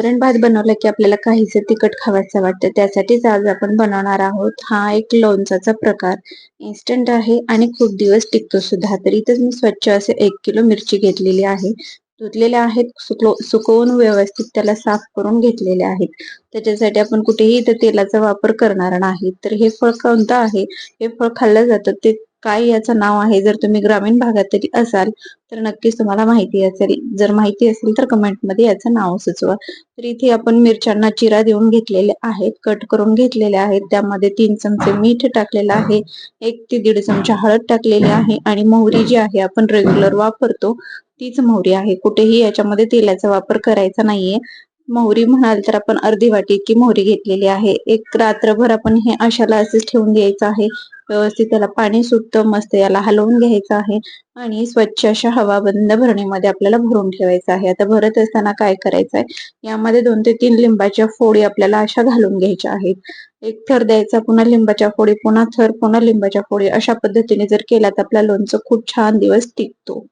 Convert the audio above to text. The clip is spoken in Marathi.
कारण भात बनवलं की आपल्याला काहीच तिखट खावायचं वाटतं. त्यासाठीच आज आपण बनवणार आहोत हा एक लोणचाचा प्रकार. इन्स्टंट आहे आणि खूप दिवस टिकतो सुद्धा. तर इथंच मी स्वच्छ असे एक किलो मिरची घेतलेली आहे. धुतलेल्या आहेत सुकलो सुकवून व्यवस्थित त्याला साफ करून घेतलेले आहेत. त्याच्यासाठी आपण कुठेही इथं तेलाचा वापर करणार नाही. तर हे फळ कोणतं आहे? हे फळ खाल्लं जातं ते काय याचं नाव आहे? जर तुम्ही ग्रामीण भागात तरी असाल तर नक्कीच तुम्हाला माहिती असेल. जर माहिती असेल तर कमेंटमध्ये याचं नाव सुचवा. तर इथे आपण मिरच्यांना चिरा देऊन घेतलेले आहेत कट करून घेतलेले आहेत. त्यामध्ये तीन चमचे मीठ टाकलेलं आहे एक ते दीड चमचा हळद टाकलेली आहे आणि मोहरी जी आहे आपण रेग्युलर वापरतो तीच मोहरी आहे. कुठेही याच्यामध्ये तेलाचा वापर करायचा नाहीये. मोहरी म्हणाल तर आपण अर्धी वाटी इतकी मोहरी घेतलेली आहे. एक रात्रभर आपण हे अशाला असेच ठेवून द्यायचं आहे. व्यवस्थित त्याला पाणी सुटतं मस्त याला हलवून घ्यायचं आहे. आणि स्वच्छ अशा हवा बंद भरणीमध्ये आपल्याला भरून ठेवायचं आहे. आता भरत असताना काय करायचं आहे यामध्ये दोन ते तीन लिंबाच्या फोडी आपल्याला अशा घालून घ्यायच्या आहेत. एक थर द्यायचा पुन्हा लिंबाच्या फोडी पुन्हा थर पुन्हा लिंबाच्या फोडी. अशा पद्धतीने जर केला तर आपल्या लोणचं खूप छान दिवस टिकतो.